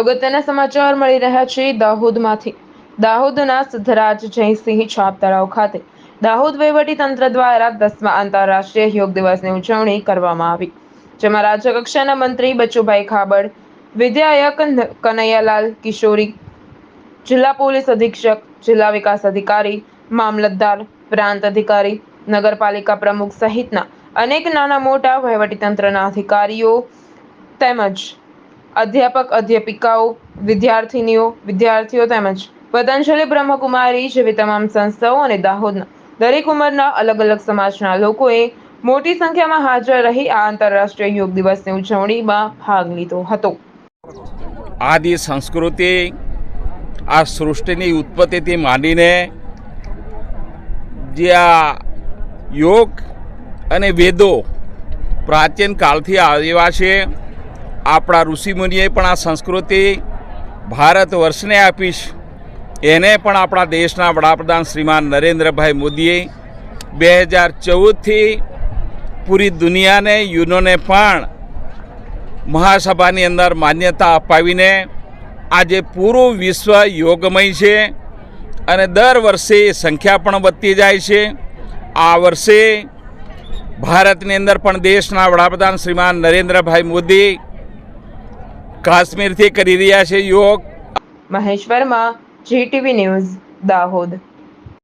અગત્યના સમાચાર મળી રહ્યા છે દાહોદમાંથી. દાહોદના સિદ્ધરાજ જયસિંહ છાપ તળાવ ખાતે. દાહોદ વહીવટી તંત્ર દ્વારા દસમા આંતરરાષ્ટ્રીય યોગ દિવસની ઉજવણી કરવામાં આવી. જેમાં રાજ્ય કક્ષાના મંત્રી બચુભાઈ ખાબડ વિધાયક કનૈયાલાલ કિશોરી, જિલ્લા પોલીસ અધિક્ષક, જિલ્લા વિકાસ અધિકારી, મામલતદાર, પ્રાંત અધિકારી, નગરપાલિકા પ્રમુખ સહિતના અનેક નાના મોટા વહીવટીતંત્રના અધિકારીઓ તેમજ અધ્યાપક, અધ્યાપિકાઓ, વિદ્યાર્થિનીઓ, વિદ્યાર્થીઓ તેમજ પતંજલિ બ્રહ્મકુમારી જેવી તમામ સંસ્થાઓ અને દાહોદના દરેક ઉંમરના અલગ અલગ સમાજના લોકોએ મોટી સંખ્યામાં હાજર રહી આ આંતરરાષ્ટ્રીય યોગ દિવસની ઉજવણીમાં ભાગ લીધો હતો. આદિ સંસ્કૃતિ આ સૃષ્ટિની ઉત્પત્તિથી માંડીને જે આ યોગ અને વેદો પ્રાચીન કાળથી આવ્યા છે આપણા ઋષિમુનિએ પણ આ સંસ્કૃતિ ભારત વર્ષને આપી એને પણ આપણા દેશના વડાપ્રધાન શ્રીમાન નરેન્દ્રભાઈ મોદીએ બે હજાર ચૌદથી પૂરી દુનિયાને, યુનોને પણ મહાસભાની અંદર માન્યતા અપાવીને આજે પૂરું વિશ્વ યોગમય છે અને દર વર્ષે સંખ્યા પણ વધતી જાય છે. આ વર્ષે ભારતની અંદર પણ દેશના વડાપ્રધાન શ્રીમાન નરેન્દ્રભાઈ મોદી કાશ્મીરથી કરી રહ્યા છે યોગ મહેશ્વરમાં જીટીવી ન્યૂઝ દાહોદ.